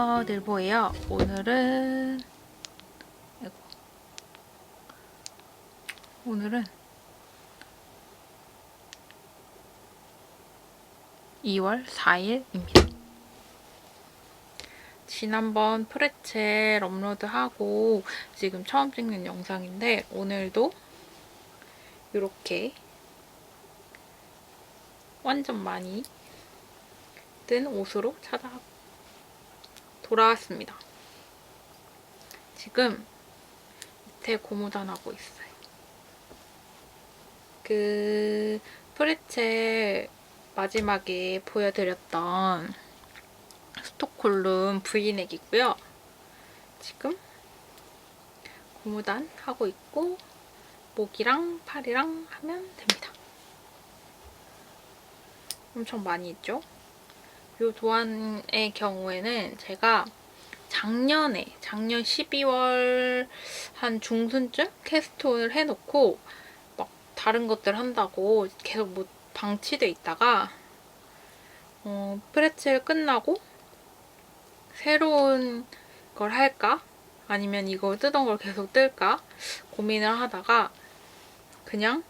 늘보예요 오늘은 아이고. 오늘은 2월 4일입니다 지난번 프레첼 업로드하고 지금 처음 찍는 영상인데 오늘도 이렇게 완전 많이 뜬 옷으로 찾아 돌아왔습니다. 지금 밑에 고무단하고 있어요. 그 프레첼 마지막에 보여드렸던 스톡홀름 브이넥이고요. 지금 고무단 하고 있고 목이랑 팔이랑 하면 됩니다. 엄청 많이 있죠? 이 도안의 경우에는 제가 작년에 작년 12월 한 중순쯤 캐스톤을 해놓고 막 다른 것들 한다고 계속 뭐 방치돼 있다가 어, 프레첼 끝나고 새로운 걸 할까? 아니면 이거 뜨던 걸 계속 뜰까? 고민을 하다가 그냥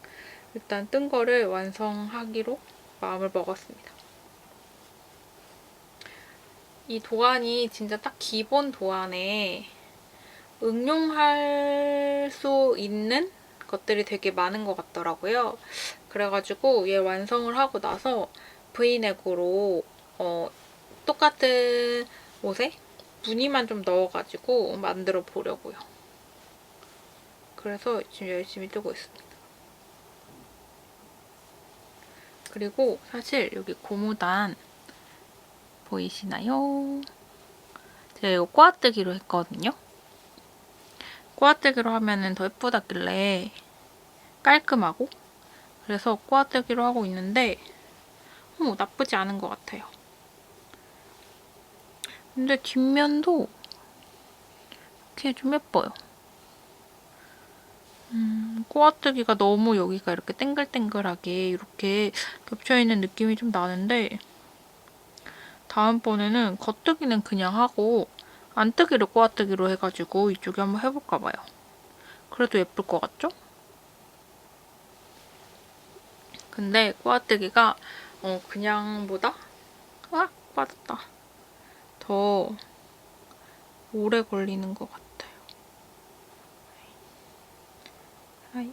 일단 뜬 거를 완성하기로 마음을 먹었습니다. 이 도안이 진짜 딱 기본 도안에 응용할 수 있는 것들이 되게 많은 것 같더라고요. 그래가지고 얘 완성을 하고 나서 브이넥으로 어, 똑같은 옷에 무늬만 좀 넣어가지고 만들어 보려고요. 그래서 지금 열심히 뜨고 있습니다. 그리고 사실 여기 고무단 보이시나요? 제가 이거 꼬아뜨기로 했거든요. 꼬아뜨기로 하면 더 예쁘다길래 깔끔하고 그래서 꼬아뜨기로 하고 있는데 어, 나쁘지 않은 것 같아요. 근데 뒷면도 이렇게 좀 예뻐요. 음, 꼬아뜨기가 너무 여기가 이렇게 땡글땡글하게 이렇게 겹쳐있는 느낌이 좀 나는데 다음번에는 겉뜨기는 그냥 하고 안뜨기를 꼬아뜨기로 해가지고 이쪽에 한번 해볼까 봐요. 그래도 예쁠 것 같죠? 근데 꼬아뜨기가 어, 그냥보다 아 빠졌다. 더 오래 걸리는 것 같아요. 하이.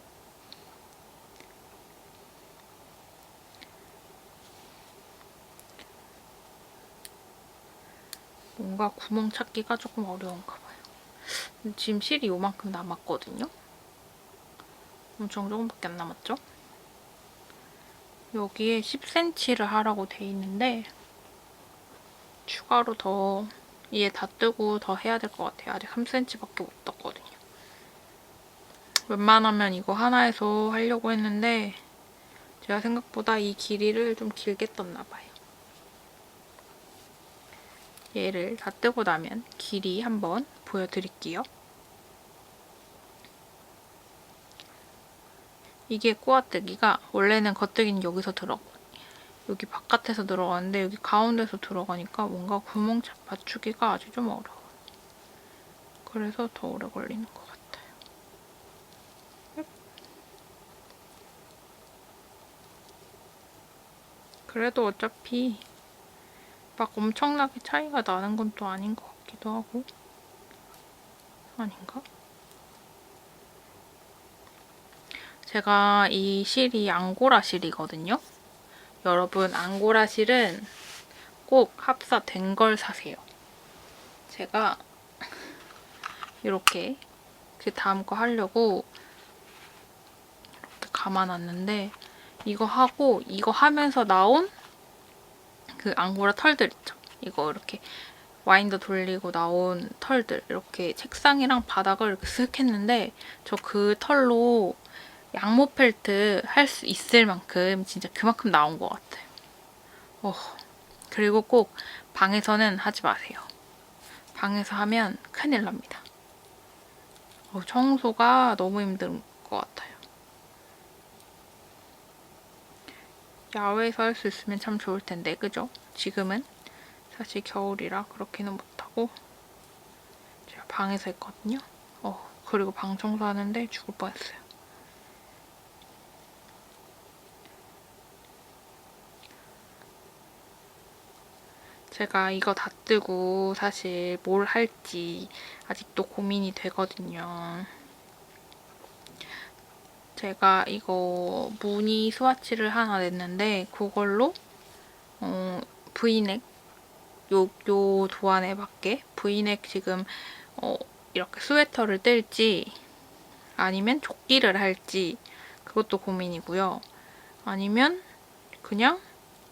뭔가 구멍 찾기가 조금 어려운가 봐요. 지금 실이 요만큼 남았거든요. 엄청 조금밖에 안 남았죠? 여기에 10cm를 하라고 돼 있는데 추가로 더 이에 다 뜨고 더 해야 될 것 같아요. 아직 3cm밖에 못 떴거든요. 웬만하면 이거 하나에서 하려고 했는데 제가 생각보다 이 길이를 좀 길게 떴나 봐요. 얘를 다 뜨고 나면 길이 한번 보여드릴게요. 이게 꼬아뜨기가 원래는 겉뜨기는 여기서 들어가 여기 바깥에서 들어가는데 여기 가운데서 들어가니까 뭔가 구멍 맞추기가 아주 좀 어려워요. 그래서 더 오래 걸리는 것 같아요. 그래도 어차피 막 엄청나게 차이가 나는 건 또 아닌 것 같기도 하고 아닌가? 제가 이 실이 앙고라 실이거든요. 여러분 앙고라 실은 꼭 합사된 걸 사세요. 제가 이렇게 그 다음 거 하려고 이렇게 감아놨는데 이거 하고 이거 하면서 나온 그 앙고라 털들 있죠. 이거 이렇게 와인더 돌리고 나온 털들 이렇게 책상이랑 바닥을 이렇게 쓱 했는데 저 그 털로 양모 펠트 할 수 있을 만큼 진짜 그만큼 나온 것 같아요. 어, 그리고 꼭 방에서는 하지 마세요. 방에서 하면 큰일 납니다. 어, 청소가 너무 힘든 것 같아요. 야외에서 할 수 있으면 참 좋을 텐데, 그죠? 지금은 사실 겨울이라 그렇게는 못하고 하고 제가 방에서 했거든요. 어, 그리고 방 청소하는데 죽을 뻔했어요. 제가 이거 다 뜨고 사실 뭘 할지 아직도 고민이 되거든요. 제가 이거 무늬 스와치를 하나 냈는데 그걸로 어, 브이넥 요, 요 도안에 맞게 브이넥 지금 어, 이렇게 스웨터를 뜰지 아니면 조끼를 할지 그것도 고민이고요. 아니면 그냥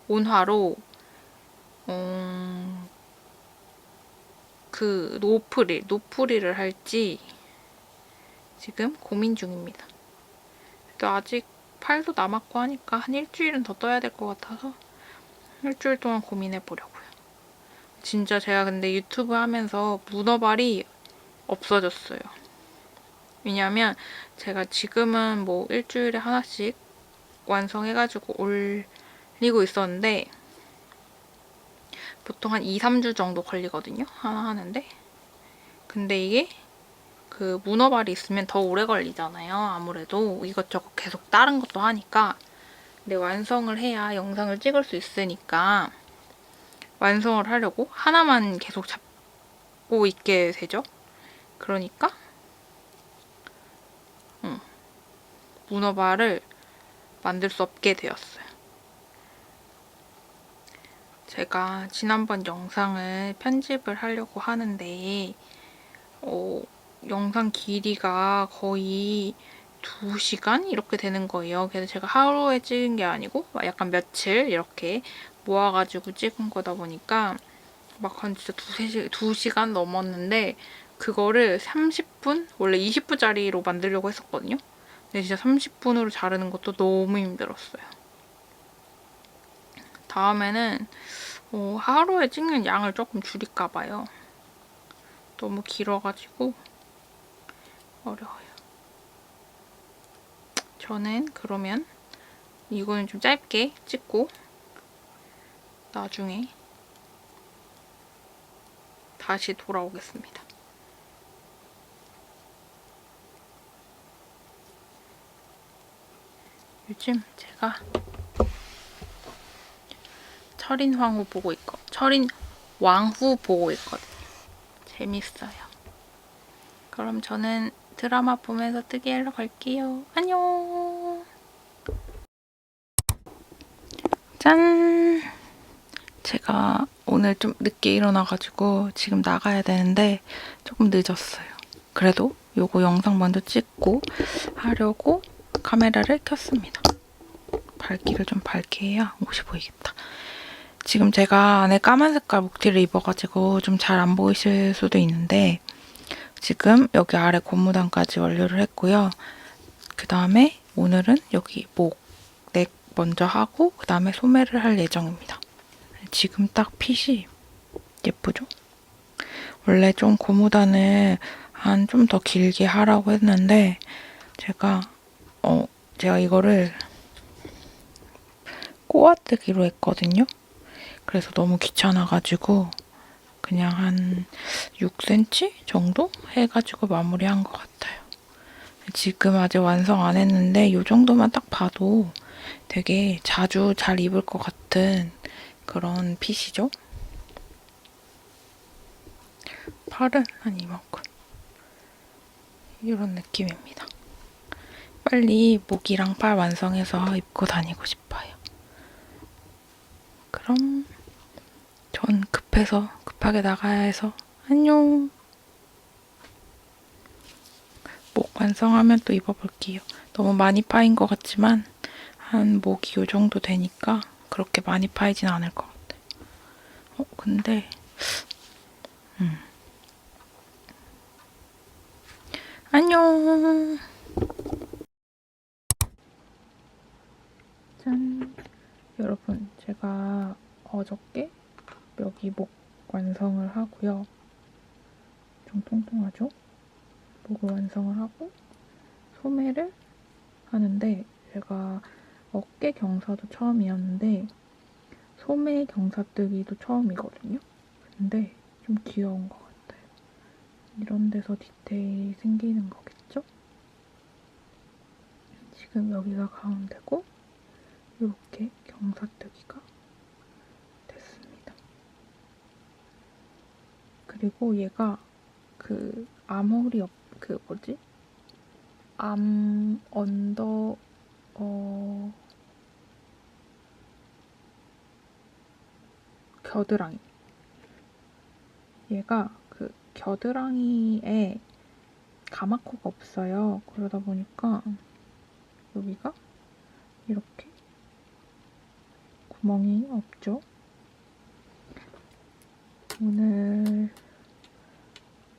온화로 음, 그 노프릴, 노프릴을 할지 지금 고민 중입니다. 또 아직 팔도 남았고 하니까 한 일주일은 더 떠야 될 것 같아서 일주일 동안 고민해 보려고요. 진짜 제가 근데 유튜브 하면서 문어발이 없어졌어요. 왜냐면 제가 지금은 뭐 일주일에 하나씩 완성해가지고 올리고 있었는데 보통 한 2, 3주 정도 걸리거든요. 하나 하는데. 근데 이게 그 문어발이 있으면 더 오래 걸리잖아요. 아무래도 이것저것 계속 다른 것도 하니까. 근데 완성을 해야 영상을 찍을 수 있으니까 완성을 하려고 하나만 계속 잡고 있게 되죠. 그러니까 음, 문어발을 만들 수 없게 되었어요. 제가 지난번 영상을 편집을 하려고 하는데 어, 영상 길이가 거의 2시간 이렇게 되는 거예요. 그래서 제가 하루에 찍은 게 아니고 약간 며칠 이렇게 모아가지고 찍은 거다 보니까 막 한 진짜 두세 시, 2시간 넘었는데 그거를 30분? 원래 20분짜리로 만들려고 했었거든요. 근데 진짜 30분으로 자르는 것도 너무 힘들었어요. 다음에는 어, 하루에 찍는 양을 조금 줄일까 봐요. 너무 길어가지고 어려워요. 저는 그러면 이거는 좀 짧게 찍고 나중에 다시 돌아오겠습니다. 요즘 제가 철인 황후 보고 있고 철인 왕후 보고 있거든요. 재밌어요. 그럼 저는 드라마 보면서 뜨기 하러 갈게요. 안녕. 짠. 제가 오늘 좀 늦게 일어나가지고 지금 나가야 되는데 조금 늦었어요. 그래도 요거 영상 먼저 찍고 하려고 카메라를 켰습니다. 밝기를 좀 밝게 해야 옷이 보이겠다. 지금 제가 안에 까만 색깔 목티를 입어가지고 좀 잘 안 보이실 수도 있는데 지금 여기 아래 고무단까지 완료를 했고요. 그 다음에 오늘은 여기 목, 넥 먼저 하고 그 다음에 소매를 할 예정입니다. 지금 딱 핏이 예쁘죠? 원래 좀 고무단을 한 좀 더 길게 하라고 했는데 제가 어 제가 이거를 꼬아뜨기로 했거든요. 그래서 너무 귀찮아가지고 그냥 한 6cm 정도 해가지고 마무리한 것 같아요. 지금 아직 완성 안 했는데 이 정도만 딱 봐도 되게 자주 잘 입을 것 같은 그런 핏이죠. 팔은 한 이만큼. 이런 느낌입니다. 빨리 목이랑 팔 완성해서 입고 다니고 싶어요. 그럼 전 급해서 급하게 나가야 해서 안녕. 목 완성하면 또 입어볼게요. 너무 많이 파인 것 같지만 한 목이 요 정도 되니까 그렇게 많이 파이진 않을 것 같아요. 어, 근데 음. 안녕. 짠. 여러분, 제가 어저께 여기 목 완성을 하고요. 좀 통통하죠? 목을 완성을 하고 소매를 하는데 제가 어깨 경사도 처음이었는데 소매 경사뜨기도 처음이거든요. 근데 좀 귀여운 것 같아요. 이런 데서 디테일이 생기는 거겠죠? 지금 여기가 가운데고 이렇게 경사뜨기가 됐습니다. 그리고 얘가 그 아무리 없, 그 뭐지? 암 언더 어 겨드랑이 얘가 그 겨드랑이에 가마코가 없어요. 그러다 보니까 여기가 이렇게 구멍이 없죠. 오늘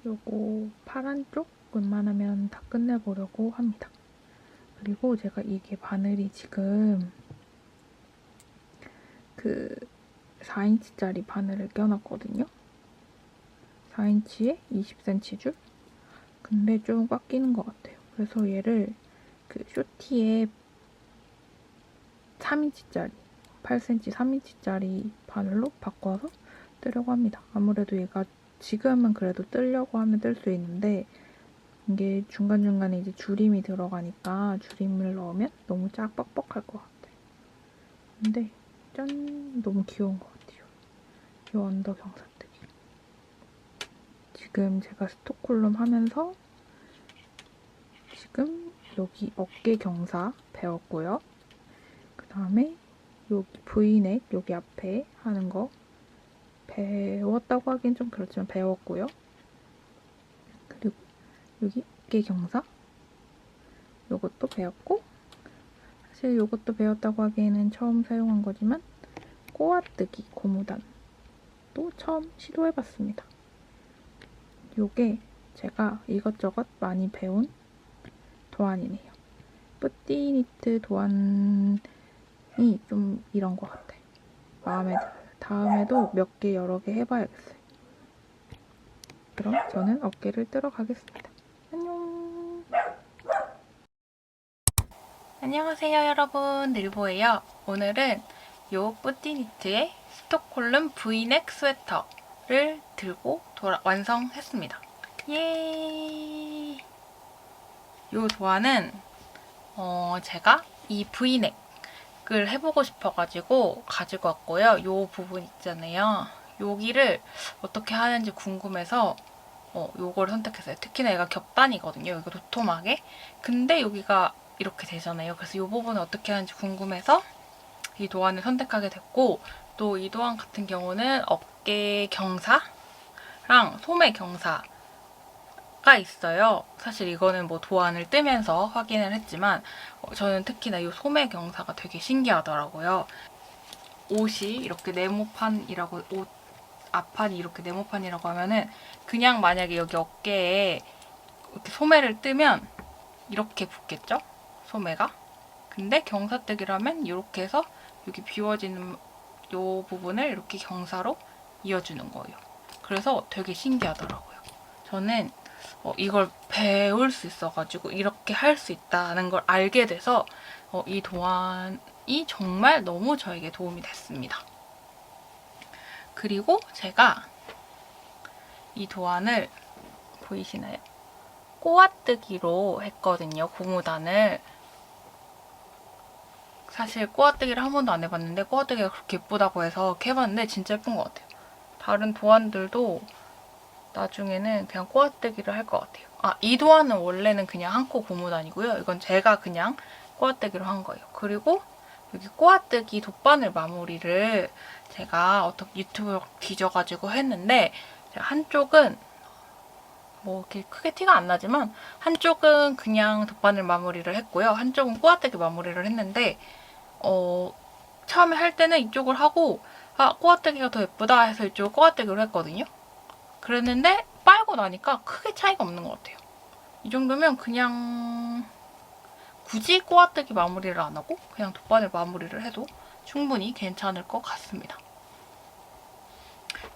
요거 파란 쪽 웬만하면 다 끝내보려고 합니다. 그리고 제가 이게 바늘이 지금 그 4인치짜리 바늘을 껴놨거든요. 4인치에 20cm 줄? 근데 좀 꽉 끼는 것 같아요. 그래서 얘를 그 쇼티에 3인치짜리, 8cm 3인치짜리 바늘로 바꿔서 뜨려고 합니다. 아무래도 얘가 지금은 그래도 뜨려고 하면 뜰 수 있는데 이게 중간중간에 이제 줄임이 들어가니까 줄임을 넣으면 너무 짝 뻑뻑할 것 같아요. 근데 짠! 너무 귀여운 것 같아요. 이 언더 경사뜨기. 지금 제가 스톡홀름 하면서 지금 여기 어깨 경사 배웠고요. 그 다음에 여기 V넥 여기 앞에 하는 거 배웠다고 하긴 좀 그렇지만 배웠고요. 그리고 여기 어깨 경사 요것도 배웠고 사실 요것도 배웠다고 하기에는 처음 사용한 거지만 꼬아뜨기 고무단 또 처음 시도해봤습니다. 요게 제가 이것저것 많이 배운 도안이네요. 뿌띠니트 도안이 좀 이런 것 같아요. 마음에 들어요. 다음에도 몇 개 여러 개 해봐야겠어요. 그럼 저는 어깨를 뜨러 가겠습니다. 안녕. 안녕하세요 여러분 늘보예요. 오늘은 요 뿌띠니트의 스톡홀름 브이넥 스웨터를 들고 돌아, 완성했습니다. 예! 요 도안은 어, 제가 이 브이넥 을 해보고 싶어가지고 가지고 왔고요. 요 부분 있잖아요. 여기를 어떻게 하는지 궁금해서 어, 요걸 선택했어요. 특히나 얘가 겹단이거든요. 여기가 도톰하게. 근데 여기가 이렇게 되잖아요. 그래서 이 부분을 어떻게 하는지 궁금해서 이 도안을 선택하게 됐고 또 이 도안 같은 경우는 어깨 경사랑 소매 경사 가 있어요. 사실 이거는 뭐 도안을 뜨면서 확인을 했지만 어, 저는 특히나 이 소매 경사가 되게 신기하더라고요. 옷이 이렇게 네모판이라고 옷 앞판이 이렇게 네모판이라고 하면은 그냥 만약에 여기 어깨에 이렇게 소매를 뜨면 이렇게 붙겠죠? 소매가. 근데 경사뜨기라면 이렇게 해서 여기 비워지는 이 부분을 이렇게 경사로 이어주는 거예요. 그래서 되게 신기하더라고요. 저는 어, 이걸 배울 수 있어가지고 이렇게 할 수 있다는 걸 알게 돼서 어, 이 도안이 정말 너무 저에게 도움이 됐습니다. 그리고 제가 이 도안을 보이시나요? 꼬아뜨기로 했거든요. 고무단을. 사실 꼬아뜨기를 한 번도 안 해봤는데 꼬아뜨기가 그렇게 예쁘다고 해서 해봤는데 진짜 예쁜 것 같아요. 다른 도안들도 나중에는 그냥 꼬아뜨기를 할 것 같아요. 아, 이 도안은 원래는 그냥 한 코 고무단이고요. 이건 제가 그냥 꼬아뜨기로 한 거예요. 그리고 여기 꼬아뜨기 돗바늘 마무리를 제가 어떤 유튜브 뒤져가지고 했는데 한쪽은 뭐 이렇게 크게 티가 안 나지만 한쪽은 그냥 돗바늘 마무리를 했고요. 한쪽은 꼬아뜨기 마무리를 했는데 어, 처음에 할 때는 이쪽을 하고 아 꼬아뜨기가 더 예쁘다 해서 이쪽을 꼬아뜨기로 했거든요. 그랬는데 빨고 나니까 크게 차이가 없는 것 같아요. 이 정도면 그냥 굳이 꼬아뜨기 마무리를 안 하고 그냥 돗바늘 마무리를 해도 충분히 괜찮을 것 같습니다.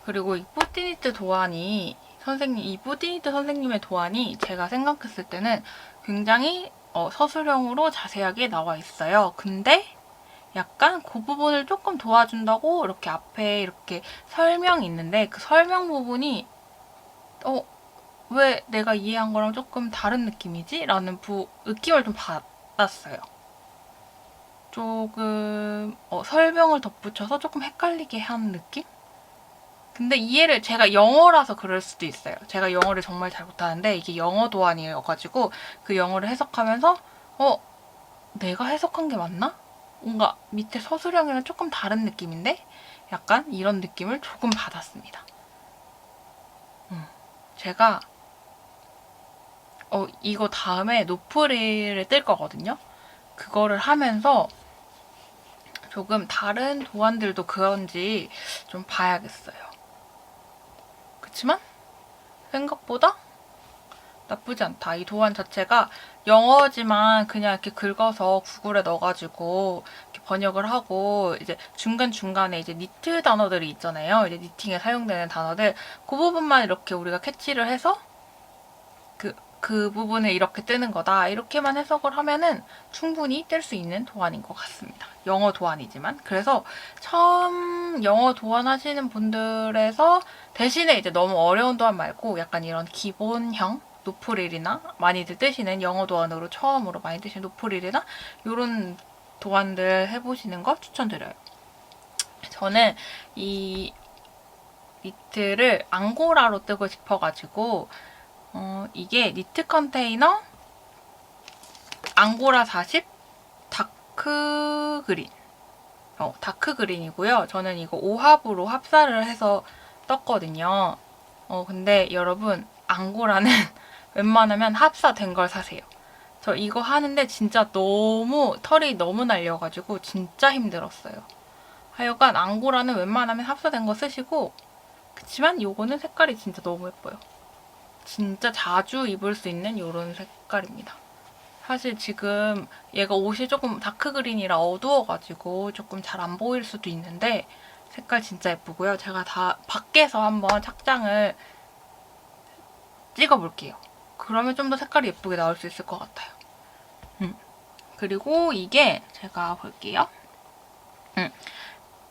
그리고 이 뿌띠니트 도안이 선생님 이 뿌띠니트 선생님의 도안이 제가 생각했을 때는 굉장히 어, 서술형으로 자세하게 나와 있어요. 근데 약간 그 부분을 조금 도와준다고 이렇게 앞에 이렇게 설명이 있는데 그 설명 부분이 어, 왜 내가 이해한 거랑 조금 다른 느낌이지? 라는 부, 느낌을 좀 받았어요. 조금 어, 설명을 덧붙여서 조금 헷갈리게 한 느낌? 근데 이해를 제가 영어라서 그럴 수도 있어요. 제가 영어를 정말 잘 못하는데 이게 영어 도안이어가지고 그 영어를 해석하면서 어 내가 해석한 게 맞나? 뭔가 밑에 서술형이랑 조금 다른 느낌인데 약간 이런 느낌을 조금 받았습니다. 음, 제가 어 이거 다음에 노프리를 뜰 거거든요. 그거를 하면서 조금 다른 도안들도 그런지 좀 봐야겠어요. 그치만 생각보다 나쁘지 않다. 이 도안 자체가 영어지만 그냥 이렇게 긁어서 구글에 넣어가지고 번역을 하고 이제 중간 중간에 이제 니트 단어들이 있잖아요. 이제 니팅에 사용되는 단어들. 그 부분만 이렇게 우리가 캐치를 해서 그, 그 부분을 이렇게 뜨는 거다. 이렇게만 해석을 하면은 충분히 뜰수 있는 도안인 것 같습니다. 영어 도안이지만. 그래서 처음 영어 도안 하시는 분들에서 대신에 이제 너무 어려운 도안 말고 약간 이런 기본형 노프릴이나 많이들 뜨시는 영어 도안으로 처음으로 많이 뜨시는 노프릴이나 이런 도안들 해보시는 거 추천드려요. 저는 이 니트를 앙고라로 뜨고 싶어가지고 어, 이게 니트 컨테이너 앙고라 40 다크 그린 어, 다크 그린이고요. 저는 이거 오합으로 합사를 해서 떴거든요. 어, 근데 여러분 앙고라는 웬만하면 합사된 걸 사세요. 저 이거 하는데 진짜 너무 털이 너무 날려가지고 진짜 힘들었어요. 하여간 앙고라는 웬만하면 합사된 거 쓰시고 그치만 요거는 색깔이 진짜 너무 예뻐요. 진짜 자주 입을 수 있는 이런 색깔입니다. 사실 지금 얘가 옷이 조금 다크 그린이라 어두워가지고 조금 잘 안 보일 수도 있는데 색깔 진짜 예쁘고요. 제가 다 밖에서 한번 착장을 찍어볼게요. 그러면 좀 더 색깔이 예쁘게 나올 수 있을 것 같아요. 음. 그리고 이게 제가 볼게요. 음.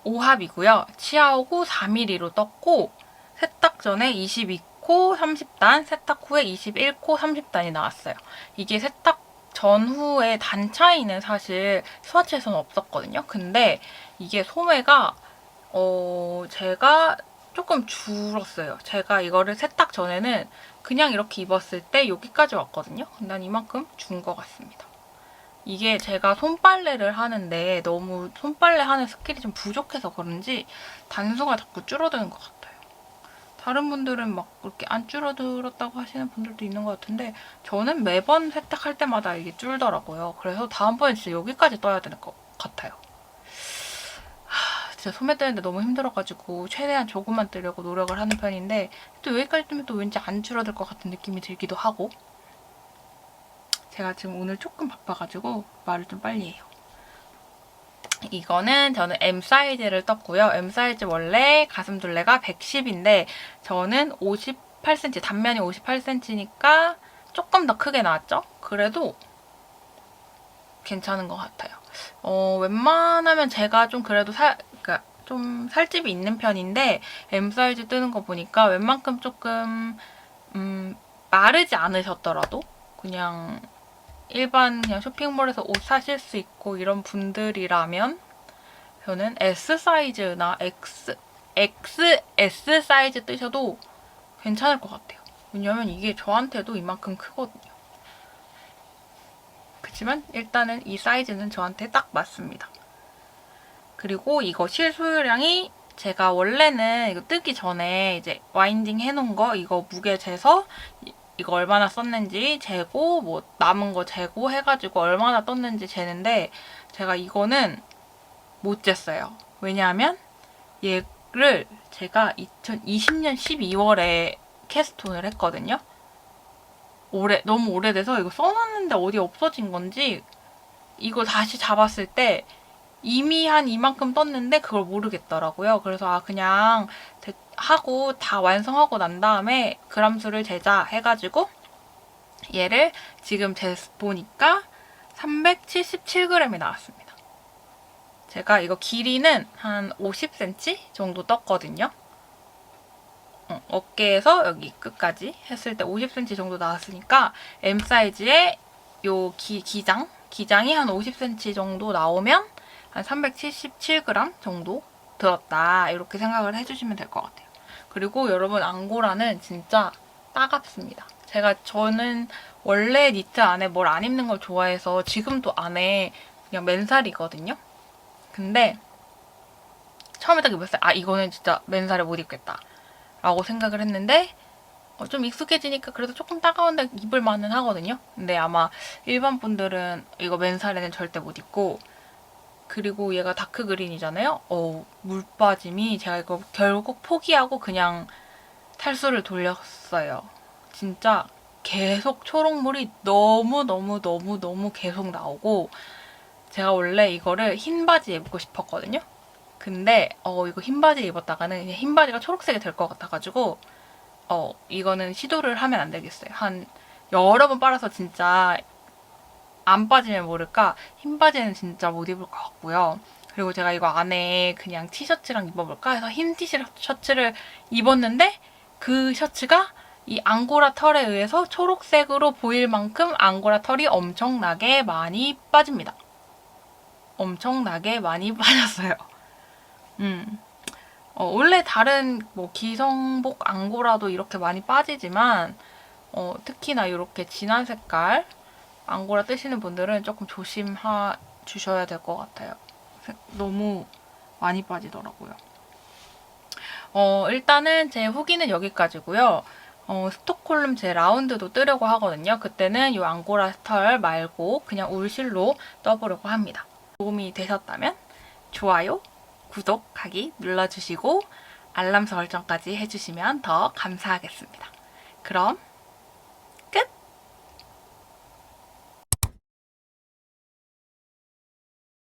5합이고요. 치아오고 4mm로 떴고 세탁 전에 22코 30단, 세탁 후에 21코 30단이 나왔어요. 이게 세탁 전후에 단 차이는 사실 스와치에서는 없었거든요. 근데 이게 소매가 어 제가 조금 줄었어요. 제가 이거를 세탁 전에는 그냥 이렇게 입었을 때 여기까지 왔거든요. 난 이만큼 준 것 같습니다. 이게 제가 손빨래를 하는데 너무 손빨래 하는 스킬이 좀 부족해서 그런지 단수가 자꾸 줄어드는 것 같아요. 다른 분들은 막 그렇게 안 줄어들었다고 하시는 분들도 있는 것 같은데 저는 매번 세탁할 때마다 이게 줄더라고요. 그래서 다음번에 진짜 여기까지 떠야 될 것 같아요. 하, 진짜 소매 뜨는데 너무 힘들어가지고 최대한 조금만 뜨려고 노력을 하는 편인데 또 여기까지 뜨면 또 왠지 안 줄어들 것 같은 느낌이 들기도 하고 제가 지금 오늘 조금 바빠가지고 말을 좀 빨리 해요. 이거는 저는 M 사이즈를 떴고요. M 사이즈 원래 가슴 둘레가 110인데 저는 58cm, 단면이 58cm니까 조금 더 크게 나왔죠? 그래도 괜찮은 것 같아요. 어, 웬만하면 제가 좀 그래도 살, 좀 살집이 있는 편인데 M 사이즈 뜨는 거 보니까 웬만큼 조금 음, 마르지 않으셨더라도 그냥 일반 그냥 쇼핑몰에서 옷 사실 수 있고 이런 분들이라면 저는 S 사이즈나 X, XS 사이즈 뜨셔도 괜찮을 것 같아요. 왜냐면 이게 저한테도 이만큼 크거든요. 그렇지만 일단은 이 사이즈는 저한테 딱 맞습니다. 그리고 이거 실 소유량이 제가 원래는 이거 뜨기 전에 이제 와인딩 해놓은 거 이거 무게 재서 이거 얼마나 썼는지 재고 뭐 남은 거 재고 해가지고 얼마나 떴는지 재는데 제가 이거는 못 쟀어요. 왜냐하면 얘를 제가 2020년 12월에 캐스톤을 했거든요. 오래 너무 오래돼서 이거 써놨는데 어디 없어진 건지 이거 다시 잡았을 때 이미 한 이만큼 떴는데 그걸 모르겠더라고요. 그래서 아 그냥 하고 다 완성하고 난 다음에 그람수를 재자 해가지고 얘를 지금 재 보니까 377g이 나왔습니다. 제가 이거 길이는 한 50cm 정도 떴거든요. 어, 어깨에서 여기 끝까지 했을 때 50cm 정도 나왔으니까 M 사이즈의 요 기, 기장 기장이 한 50cm 정도 나오면 한 377g 정도 들었다 이렇게 생각을 해주시면 될 것 같아요. 그리고 여러분 앙고라는 진짜 따갑습니다. 제가 저는 원래 니트 안에 뭘 안 입는 걸 좋아해서 지금도 안에 그냥 맨살이거든요. 근데 처음에 딱 입었을 때아 이거는 진짜 맨살에 못 입겠다 라고 생각을 했는데 어, 좀 익숙해지니까 그래도 조금 따가운데 입을 만은 하거든요. 근데 아마 일반 분들은 이거 맨살에는 절대 못 입고 그리고 얘가 다크 그린이잖아요. 어, 물 빠짐이 제가 이거 결국 포기하고 그냥 탈수를 돌렸어요. 진짜 계속 초록물이 너무 너무 너무 너무 계속 나오고 제가 원래 이거를 흰 바지에 입고 싶었거든요. 근데 어 이거 흰 바지 입었다가는 흰 바지가 초록색이 될 것 같아가지고 어 이거는 시도를 하면 안 되겠어요. 한 여러 번 빨아서 진짜 안 빠지면 모를까 흰 바지는 진짜 못 입을 것 같고요. 그리고 제가 이거 안에 그냥 티셔츠랑 입어볼까 해서 흰 티셔츠를 입었는데 그 셔츠가 이 앙고라 털에 의해서 초록색으로 보일 만큼 앙고라 털이 엄청나게 많이 빠집니다. 엄청나게 많이 빠졌어요. 음. 어, 원래 다른 뭐 기성복 앙고라도 이렇게 많이 빠지지만 어, 특히나 이렇게 진한 색깔 앙고라 뜨시는 분들은 조금 조심하 주셔야 될 것 같아요. 색- 너무 많이 빠지더라고요. 어, 일단은 제 후기는 여기까지고요. 어, 스톡홀름 제 라운드도 뜨려고 하거든요. 그때는 이 앙고라 털 말고 그냥 울실로 떠보려고 합니다. 도움이 되셨다면 좋아요, 구독하기 눌러주시고 알람 설정까지 해주시면 더 감사하겠습니다. 그럼